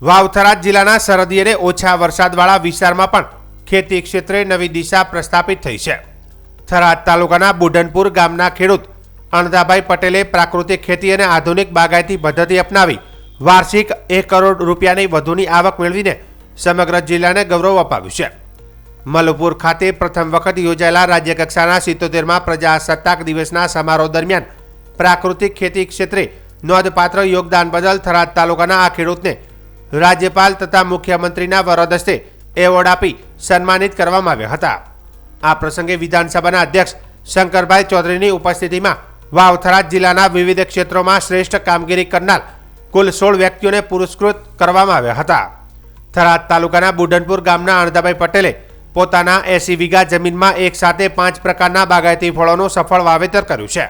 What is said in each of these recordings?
વાવથરા જિલ્લાના સરહદી અને ઓછા વરસાદવાળા વિસ્તારમાં પણ ખેતી ક્ષેત્રે નવી દિશા પ્રસ્થાપિત થઈ છે. થરાદ તાલુકાના બુઢનપુર ગામના ખેડૂત અણદાભાઈ પટેલે પ્રાકૃતિક ખેતી અને આધુનિક બાગાયતી પદ્ધતિ અપનાવી વાર્ષિક એક કરોડ રૂપિયાની વધુની આવક મેળવીને સમગ્ર જિલ્લાને ગૌરવ અપાવ્યું છે. મલુપુર ખાતે પ્રથમ વખત યોજાયેલા રાજ્યકક્ષાના સિત્તોતેરમાં પ્રજાસત્તાક દિવસના સમારોહ દરમિયાન પ્રાકૃતિક ખેતી ક્ષેત્રે નોંધપાત્ર યોગદાન બદલ થરાદ તાલુકાના આ ખેડૂતને રાજ્યપાલ તથા મુખ્યમંત્રીના વરદ હસ્તે એવોર્ડ આપી સન્માનિત કરવામાં આવ્યા હતા. આ પ્રસંગે વિધાનસભાના અધ્યક્ષ શંકરભાઈ ચૌધરીની ઉપસ્થિતિમાં વાવથરા જિલ્લાના વિવિધ ક્ષેત્રોમાં શ્રેષ્ઠ કામગીરી કરનાર કુલ સોળ વ્યક્તિઓને પુરસ્કૃત કરવામાં આવ્યા હતા. થરાદ તાલુકાના બુઢનપુર ગામના અણદાભાઈ પટેલે પોતાના એસી વીઘા જમીનમાં એક સાથે પાંચ પ્રકારના બાગાયતી ફળોનું સફળ વાવેતર કર્યું છે.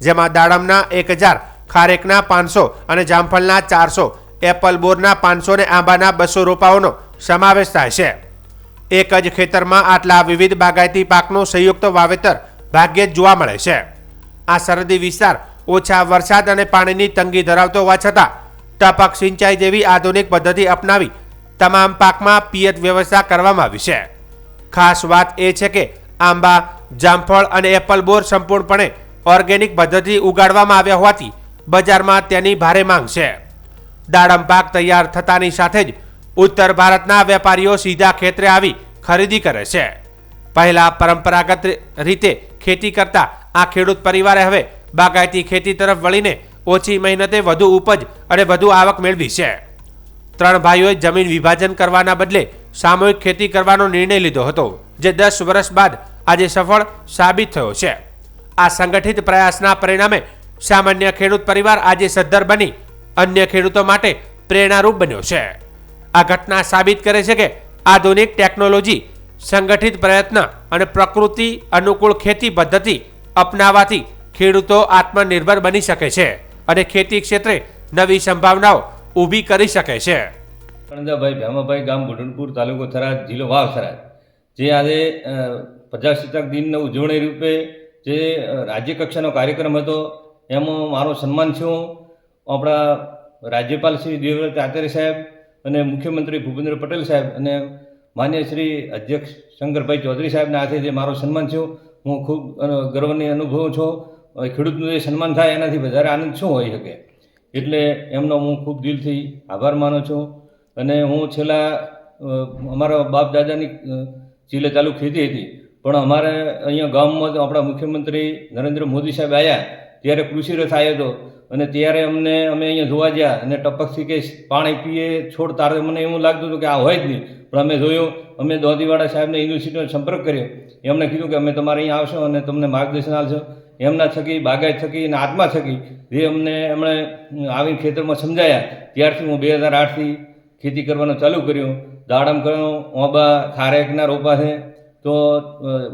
જેમાં દાડમના એક હજાર, ખારેકના પાંચસો અને જામફળના ચારસો એપલ બોરના પાંચસો ને આંબાના બસો રોપાઓનો સમાવેશ થાય છે. એક જ ખેતરમાં આટલા વિવિધ બાગાયતી પાકનું સંયુક્ત વાવેતર ભાગ્યે જ જોવા મળે છે. આ સરહદી વિસ્તાર ઓછા વરસાદ અને પાણીની તંગી ધરાવતો હોવા છતાં ટપક સિંચાઈ જેવી આધુનિક પદ્ધતિ અપનાવી તમામ પાકમાં પિયત વ્યવસ્થા કરવામાં આવી છે. ખાસ વાત એ છે કે આંબા, જામફળ અને એપલ બોર સંપૂર્ણપણે ઓર્ગેનિક પદ્ધતિ ઉગાડવામાં આવ્યા હોવાથી બજારમાં તેની ભારે માંગ છે. દાડમ પાક તૈયાર થતાની સાથે જ ઉત્તર ભારતના વેપારીઓ સીધા ખેતરે આવી ખરીદી કરે છે. પહેલા પરંપરાગત રીતે ખેતી કરતા આ ખેડૂત પરિવારે હવે બાગાયતી ખેતી તરફ વળીને ઓછી મહેનતે વધુ ઉપજ અને વધુ આવક મેળવી છે. ત્રણ ભાઈઓએ જમીન વિભાજન કરવાના બદલે સામૂહિક ખેતી કરવાનો નિર્ણય લીધો હતો, જે દસ વર્ષ બાદ આજે સફળ સાબિત થયો છે. આ સંગઠિત પ્રયાસના પરિણામે સામાન્ય ખેડૂત પરિવાર આજે સદ્ધર બની અન્ય ખેડૂતો માટે પ્રેરણારૂપ બન્યો છે. આ ઘટના સાબિત કરે છે કે આધુનિક ટેકનોલોજી સંગઠિત પ્રયત્ન અને પ્રકૃતિ અનુકૂળ ખેતી પદ્ધતિ અપનાવવાથી ખેડૂતો આત્મનિર્ભર બની શકે છે અને ખેતી ક્ષેત્રે નવી સંભાવનાઓ ઊભી કરી શકે છે. કણદાભાઈ ભ્યામાભાઈ ગામ બુઢનપુર તાલુકો થરાદ જિલ્લો વાવ થરાદ જે આજે અ, પ્રજાસત્તાક દિનના ઉજવણી રૂપે જે રાજ્ય કક્ષાનો કાર્યક્રમ હતો એમાં મારો સન્માન થયો. આપણા રાજ્યપાલ શ્રી દેવવ્રત આચાર્ય સાહેબ અને મુખ્યમંત્રી ભૂપેન્દ્ર પટેલ સાહેબ અને માન્ય શ્રી અધ્યક્ષ શંકરભાઈ ચૌધરી સાહેબના હાથે જે મારો સન્માન છે હું ખૂબ ગર્વની અનુભવું છું. ખેડૂતનું જે સન્માન થાય એનાથી વધારે આનંદ શું હોઈ શકે? એટલે એમનો હું ખૂબ દિલથી આભાર માનું છું. અને હું છેલ્લા અમારા બાપ દાદાની ચીલે ચાલુ ખેતી હતી. પણ અમારે અહીંયા ગામમાં આપણા મુખ્યમંત્રી નરેન્દ્ર મોદી સાહેબ આવ્યા ત્યારે કૃષિ રથ આવ્યો હતો અને ત્યારે અમને, અમે અહીંયા જોવા ગયા અને ટપકથી કે પાણી પીએ, છોડ તારે. મને એવું લાગતું હતું કે આ હોય જ નહીં. પણ અમે જોયું, અમે દોધીવાડા સાહેબને યુનિવર્સિટીનો સંપર્ક કર્યો. એમણે કીધું કે અમે તમારે અહીંયા આવશો અને તમને માર્ગદર્શન આપશો એમના થકી, બાગાયત થકી અને આત્મા થકી જે અમને એમણે આવી ખેતરમાં સમજાયા. ત્યારથી હું બે હજાર આઠથી ખેતી કરવાનું ચાલુ કર્યું. દાડમ કર્યો, ઓબા ખારેકના રોપા છે. તો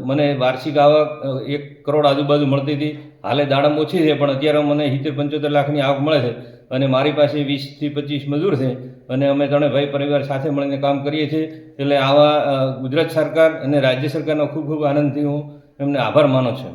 મને વાર્ષિક આવક એક કરોડ આજુબાજુ મળતી હતી. હાલે દાડમ ઓછી છે, પણ અત્યારે મને સિત્તેર પંચોતેર લાખની આવક મળે છે અને મારી પાસે વીસથી પચીસ મજૂર છે અને અમે ત્રણે ભાઈ પરિવાર સાથે મળીને કામ કરીએ છીએ. એટલે આવા ગુજરાત સરકાર અને રાજ્ય સરકારનો ખૂબ ખૂબ આનંદથી હું એમને આભાર માનું છું.